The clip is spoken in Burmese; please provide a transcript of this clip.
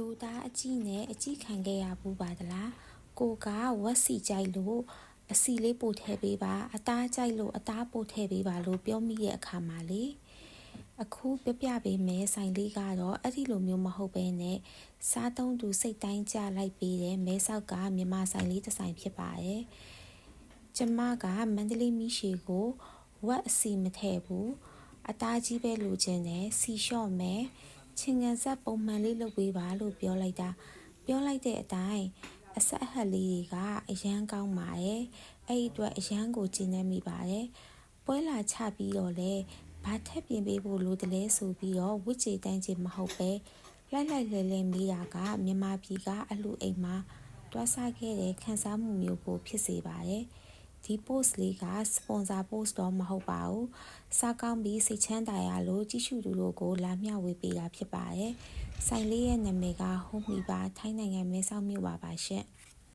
ဂျိုသားအကြည့်နဲ့အကြည့်ခံခဲ့ရဘူးပါသလားကိုကဝက်စီကြိုက်လို့အစီလေးပို့ထည့်ပေးပါအသားကြိုက်လို့အသားပို့ထည့်ပေးပါလို့ပြောမိရဲ့အခါမှာလေအခုပြပြပေးမယ်ဆိုင်လေးကတော့အဲ့ဒီလိုမျိုးမဟုတ်ဘဲနဲ့စားသုံးသူစိတ်တိုင်းကြလိုက်ပေးတဲ့မဲဆောက်ကမြန်မာဆိုင်လေးတစ်ဆိုင်ဖြစ်ပါတယ်ကျမကမန္တလေးမီးရှည်ကိုဝက်အစီမထည့်ဘူးအသားကြီးပဲလိုချင်တယ်စီလျှော့မယ် ချင်ငံဆက်ပုံမှန်လေးလုပ်ပေးပါလို့ပြောလိုက်တာပြောလိုက်တဲ့အတိုင်းအဆက်အဟက်လေးတွေကအရန်ကောင်းပါတယ်အဲ့ဒီအတွက်အရန်ကိုကျင်းနေမိပါတယ်ပွဲလာချပြီးတော့လေဘာထက်ပြင်ပေးဖို့လိုတယ်လဲဆိုပြီးတော့ဝစ်ချေတန်းချင်မဟုတ်ပဲလိုက်လိုက်လဲလဲမေးတာကမြန်မာပြည်ကအလှအိမ်မှာတွားစားခဲ့တဲ့ခန်းစားမှုမျိုးကိုဖြစ်စေပါတယ် ဒီ post လေးက sponsor post တော့မဟုတ်ပါဘူး။စားကောင်းပြီးစိတ်ချမ်းသာရလို့ကြည့်ရှုသူတို့ကိုလာမျှဝေပေးတာဖြစ်ပါတယ်။ဆိုင်လေးရဲ့နာမည်က Home မီပါထိုင်းနိုင်ငံမဲဆောက်မြို့ပါပါရှင့်။